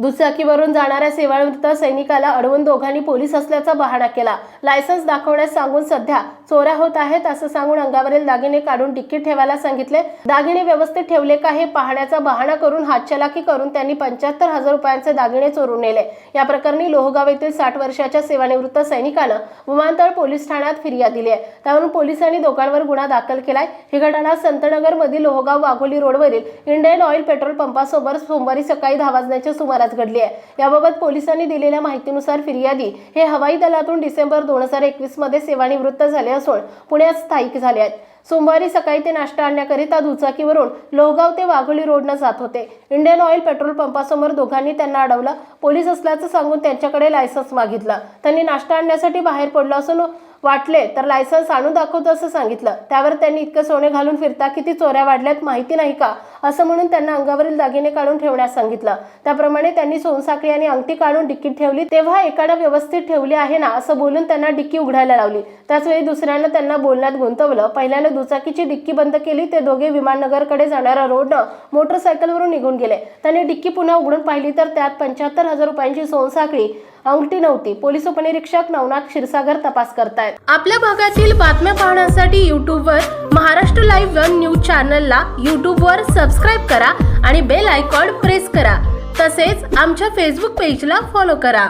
दुचाकीवरून जाणाऱ्या सेवानिवृत्त सैनिकाला अडवून दोघांनी पोलीस असल्याचा बहाणा केला. लायसन्स दाखवण्यास सांगून सध्या चोऱ्या होत आहेत असं सांगून अंगावरील दागिने काढून टिकीट ठेवायला सांगितले. दागिने व्यवस्थित ठेवले का हे पाहण्याचा बहाणा करून हातचलाकी करून त्यांनी पंच्याहत्तर हजार रुपयांचे दागिने चोरून नेले. या प्रकरणी लोहगाव येथील साठ वर्षाच्या सेवानिवृत्त सैनिकानं विमानतळ पोलीस ठाण्यात फिर्याद दिली आहे. त्यावरून पोलिसांनी दोघांवर गुन्हा दाखल केलाय. ही घटना संतनगर मधील लोहगाव वाघोली रोडवरील इंडियन ऑइल पेट्रोल पंपासोबत सोमवारी सकाळी दहा वाजण्याच्या सुमारास घडली आहे. याबाबत पोलिसांनी दिलेल्या माहितीनुसार फिर्यादी हे हवाई दलातून डिसेंबर दोन हजार एकवीसमध्ये सेवानिवृत्त झाले असून पुण्यात स्थायिक झाले आहेत. सोमवारी सकाळी ते नाश्ता आणण्याकरिता दुचाकीवरून लोहगाव ते वाघोली रोडनं जात होते. इंडियन ऑइल पेट्रोल पंपासमोर दोघांनी त्यांना अडवलं. पोलीस असल्याचं सांगून त्यांच्याकडे लायसन्स मागितलं. त्यांनी नाश्ता आणण्यासाठी बाहेर पडलं असून वाटले तर लायसन्स आणून दाखवतो असं सांगितलं. त्यावर त्यांनी इतकं सोने घालून फिरता किती चोऱ्या वाढल्यात माहिती नाही का? असं म्हणून त्यांना अंगावरील दागिने काढून ठेवण्यास सांगितलं. त्याप्रमाणे त्यांनी सोनसाखळी आणि अंगठी काढून डिक्कीत ठेवली. तेव्हा एकानं व्यवस्थित ठेवली आहे ना असं बोलून त्यांना डिक्की उघडायला लावली. त्याचवेळी दुसऱ्यानं त्यांना बोलण्यात गुंतवलं. पहिल्यानं दुचाकीची डिक्की बंद केली. ते दोघे विमाननगरकडे जाणाऱ्या रोडनं मोटरसायकलवरून निघून गेले. त्यांनी डिक्की पुन्हा उघडून पाहिली तर त्यात पंच्याहत्तर हजार रुपयांची सोनसाखळी अंगठी नव्हती. पोलीस उपनिरीक्षक नवनाथ क्षीरसागर तपास करतायत. आपल्या भागातील बातम्या पाहण्यासाठी युट्यूबवर महाराष्ट्र लाईव्ह वन न्यूज चॅनलला युट्यूबवर सबस्क्राईब करा आणि बेल आयकॉन प्रेस करा. तसेच आमच्या फेसबुक पेजला फॉलो करा.